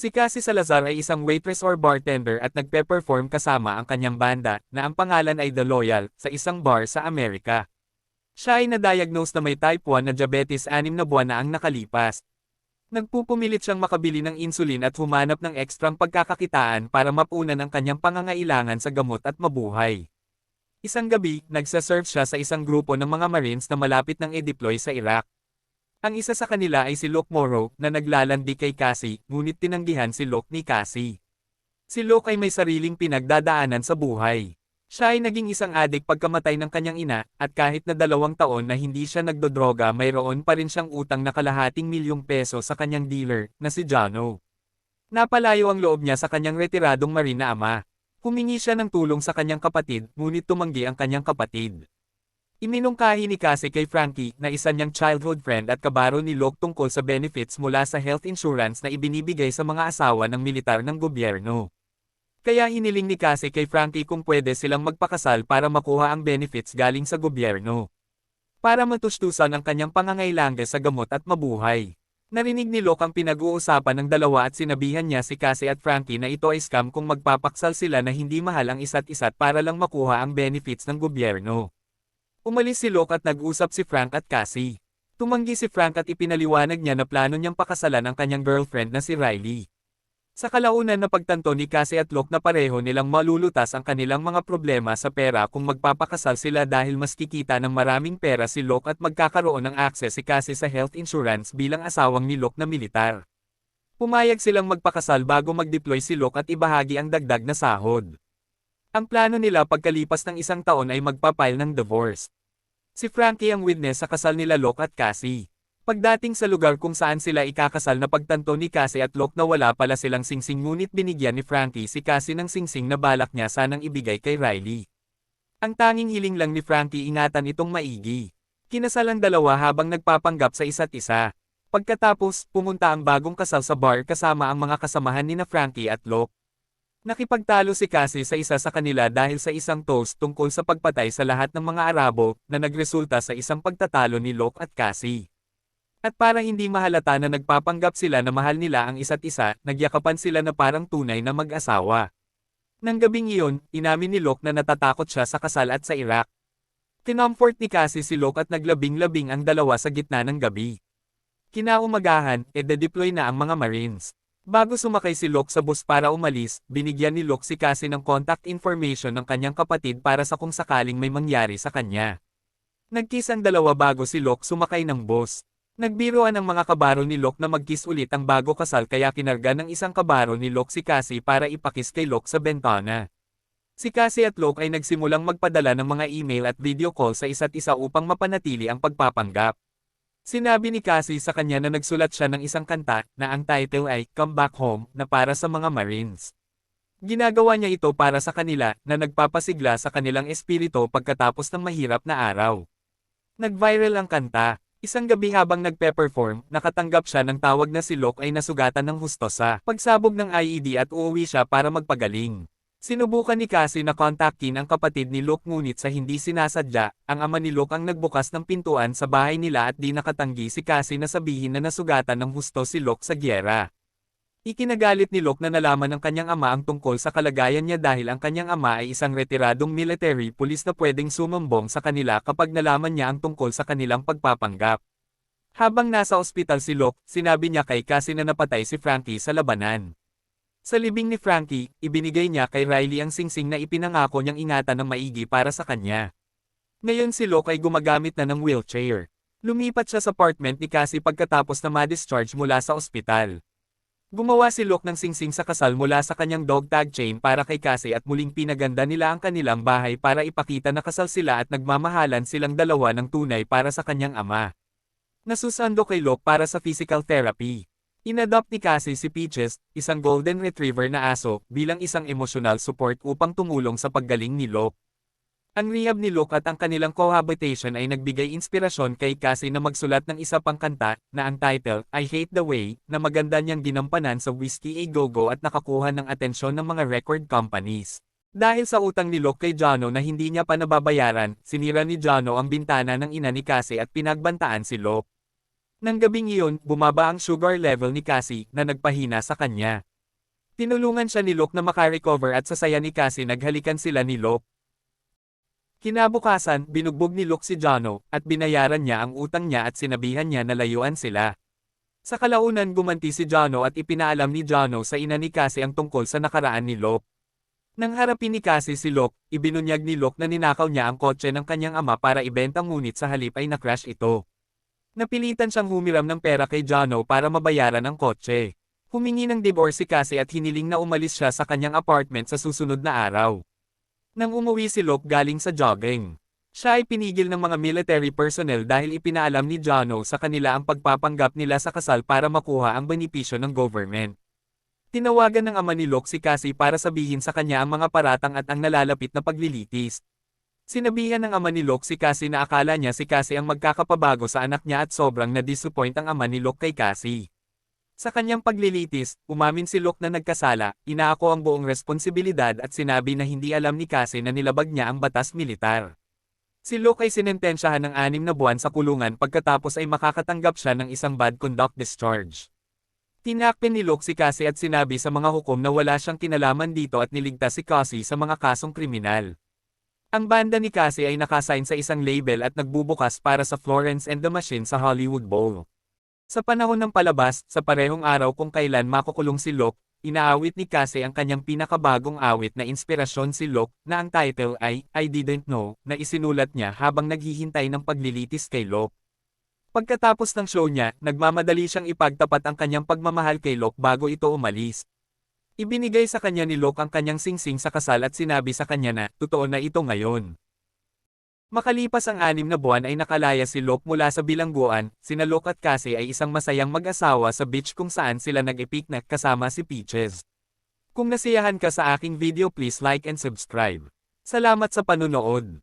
Si Cassie Salazar ay isang waitress or bartender at nagpe-perform kasama ang kanyang banda, na ang pangalan ay The Loyal, sa isang bar sa Amerika. Siya ay na-diagnose na may type 1 na diabetes anim na buwan na ang nakalipas. Nagpupumilit siyang makabili ng insulin at humanap ng ekstrang pagkakakitaan para mapunan ang kanyang pangangailangan sa gamot at mabuhay. Isang gabi, nagsaserve siya sa isang grupo ng mga Marines na malapit ng e-deploy sa Iraq. Ang isa sa kanila ay si Locke Morrow na naglalandi kay Cassie, ngunit tinanggihan si Locke ni Cassie. Si Locke ay may sariling pinagdadaanan sa buhay. Siya ay naging isang adik pagkamatay ng kanyang ina, at kahit na dalawang taon na hindi siya nagdodroga mayroon pa rin siyang utang na kalahating milyong peso sa kanyang dealer, na si Jono. Napalayo ang loob niya sa kanyang retiradong marine na ama. Humingi siya ng tulong sa kanyang kapatid, ngunit tumanggi ang kanyang kapatid. Iminungkahi ni Cassie kay Frankie na isa niyang childhood friend at kabaro ni Locke tungkol sa benefits mula sa health insurance na ibinibigay sa mga asawa ng militar ng gobyerno. Kaya hiniling ni Cassie kay Frankie kung pwede silang magpakasal para makuha ang benefits galing sa gobyerno. Para matustusan ang kanyang pangangailangan sa gamot at mabuhay. Narinig ni Locke ang pinag-uusapan ng dalawa at sinabihan niya si Cassie at Frankie na ito ay scam kung magpapaksal sila na hindi mahal ang isa't isa't para lang makuha ang benefits ng gobyerno. Umalis si Locke at nag-usap si Frank at Cassie. Tumanggi si Frank at ipinaliwanag niya na plano niyang pakasalan ang kanyang girlfriend na si Riley. Sa kalaunan na pagtanto ni Cassie at Locke na pareho nilang malulutas ang kanilang mga problema sa pera kung magpapakasal sila dahil mas kikita ng maraming pera si Locke at magkakaroon ng access si Cassie sa health insurance bilang asawang ni Locke na militar. Pumayag silang magpakasal bago mag-deploy si Locke at ibahagi ang dagdag na sahod. Ang plano nila pagkalipas ng isang taon ay magpapile ng divorce. Si Frankie ang witness sa kasal nila Locke at Cassie. Pagdating sa lugar kung saan sila ikakasal na pagtanto ni Cassie at Locke na wala pala silang singsing ngunit binigyan ni Frankie si Cassie ng singsing na balak niya sanang ibigay kay Riley. Ang tanging hiling lang ni Frankie ingatan itong maigi. Kinasal ang dalawa habang nagpapanggap sa isa't isa. Pagkatapos, pumunta ang bagong kasal sa bar kasama ang mga kasamahan ni na Frankie at Locke. Nakipagtalo si Cassie sa isa sa kanila dahil sa isang toast tungkol sa pagpatay sa lahat ng mga Arabo na nagresulta sa isang pagtatalo ni Locke at Cassie. At para hindi mahalata na nagpapanggap sila na mahal nila ang isa't isa, nagyakapan sila na parang tunay na mag-asawa. Nang gabing iyon, inamin ni Locke na natatakot siya sa kasal at sa Iraq. Kinomfort ni Cassie si Locke at naglabing-labing ang dalawa sa gitna ng gabi. Kinaumagahan, e-deploy na ang mga Marines. Bago sumakay si Locke sa bus para umalis, binigyan ni Locke si Cassie ng contact information ng kanyang kapatid para sa kung sakaling may mangyari sa kanya. Nagkiss ang dalawa bago si Locke sumakay ng bus. Nagbiroan ang mga kabaro ni Locke na magkiss ulit ang bago kasal kaya kinarga ng isang kabaro ni Locke si Cassie para ipakis kay Locke sa bentana. Si Cassie at Locke ay nagsimulang magpadala ng mga email at video call sa isa't isa upang mapanatili ang pagpapanggap. Sinabi ni Cassie sa kanya na nagsulat siya ng isang kanta na ang title ay Come Back Home na para sa mga Marines. Ginagawa niya ito para sa kanila na nagpapasigla sa kanilang espiritu pagkatapos ng mahirap na araw. Nag-viral ang kanta. Isang gabi habang nagpe-perform, nakatanggap siya ng tawag na si Locke ay nasugatan ng husto sa pagsabog ng IED at uuwi siya para magpagaling. Sinubukan ni Cassie na kontakin ang kapatid ni Luke ngunit sa hindi sinasadya, ang ama ni Luke ang nagbukas ng pintuan sa bahay nila at di nakatanggi si Cassie na sabihin na nasugatan ng husto si Luke sa gyera. Ikinagalit ni Luke na nalaman ng kanyang ama ang tungkol sa kalagayan niya dahil ang kanyang ama ay isang retiradong military police na pwedeng sumambong sa kanila kapag nalaman niya ang tungkol sa kanilang pagpapanggap. Habang nasa ospital si Luke, sinabi niya kay Cassie na napatay si Frankie sa labanan. Sa libing ni Frankie, ibinigay niya kay Riley ang singsing na ipinangako niyang ingatan ng maigi para sa kanya. Ngayon si Locke ay gumagamit na ng wheelchair. Lumipat siya sa apartment ni Cassie pagkatapos na ma-discharge mula sa ospital. Gumawa si Locke ng singsing sa kasal mula sa kanyang dog tag chain para kay Cassie at muling pinaganda nila ang kanilang bahay para ipakita na kasal sila at nagmamahalan silang dalawa ng tunay para sa kanyang ama. Nasusando kay Locke para sa physical therapy. Inadopt ni Cassie si Peaches, isang golden retriever na aso, bilang isang emotional support upang tumulong sa paggaling ni Locke. Ang rehab ni Luke at ang kanilang cohabitation ay nagbigay inspirasyon kay Cassie na magsulat ng isa pang kanta, na ang title, I Hate the Way, na maganda niyang ginampanan sa Whiskey A Go-Go at nakakuha ng atensyon ng mga record companies. Dahil sa utang ni Luke kay Jono na hindi niya pa nababayaran, sinira ni Jono ang bintana ng ina ni Cassie at pinagbantaan si Luke. Nang gabing iyon, bumaba ang sugar level ni Cassie, na nagpahina sa kanya. Tinulungan siya ni Luke na makarecover at sa saya ni Cassie naghalikan sila ni Luke. Kinabukasan, binugbog ni Luke si Jono, at binayaran niya ang utang niya at sinabihan niya na layuan sila. Sa kalaunan gumanti si Jono at ipinaalam ni Jono sa ina ni Cassie ang tungkol sa nakaraan ni Luke. Nang harapin ni Cassie si Luke, ibinunyag ni Luke na ninakaw niya ang kotse ng kanyang ama para ibenta ngunit sa halip ay na-crash ito. Napilitan siyang humiram ng pera kay Jono para mabayaran ang kotse. Humingi ng divorce si Cassie at hiniling na umalis siya sa kanyang apartment sa susunod na araw. Nang umuwi si Luke galing sa jogging, siya ay pinigil ng mga military personnel dahil ipinaalam ni Jono sa kanila ang pagpapanggap nila sa kasal para makuha ang benepisyo ng government. Tinawagan ng ama ni Luke si Cassie para sabihin sa kanya ang mga paratang at ang nalalapit na paglilitis. Sinabihan ng ama ni Luke si Cassie na akala niya si Cassie ang magkakapabago sa anak niya at sobrang na-disappoint ang ama ni Luke kay Cassie. Sa kanyang paglilitis, umamin si Luke na nagkasala, inaako ang buong responsibilidad at sinabi na hindi alam ni Cassie na nilabag niya ang batas militar. Si Luke ay sinentensyahan ng anim na buwan sa kulungan pagkatapos ay makakatanggap siya ng isang bad conduct discharge. Tinakpin ni Luke si Cassie at sinabi sa mga hukom na wala siyang kinalaman dito at niligtas si Cassie sa mga kasong kriminal. Ang banda ni Cassie ay nakasign sa isang label at nagbubukas para sa Florence and the Machine sa Hollywood Bowl. Sa panahon ng palabas, sa parehong araw kung kailan makukulong si Luke, inaawit ni Cassie ang kanyang pinakabagong awit na inspirasyon si Luke na ang title ay I Didn't Know na isinulat niya habang naghihintay ng paglilitis kay Luke. Pagkatapos ng show niya, nagmamadali siyang ipagtapat ang kanyang pagmamahal kay Luke bago ito umalis. Ibinigay sa kanya ni Luke ang kanyang singsing sa kasal at sinabi sa kanya na, totoo na ito ngayon. Makalipas ang anim na buwan ay nakalaya si Luke mula sa bilangguan, sina Luke at Cassie ay isang masayang mag-asawa sa beach kung saan sila nag-epicnic kasama si Peaches. Kung nasiyahan ka sa aking video please like and subscribe. Salamat sa panunood.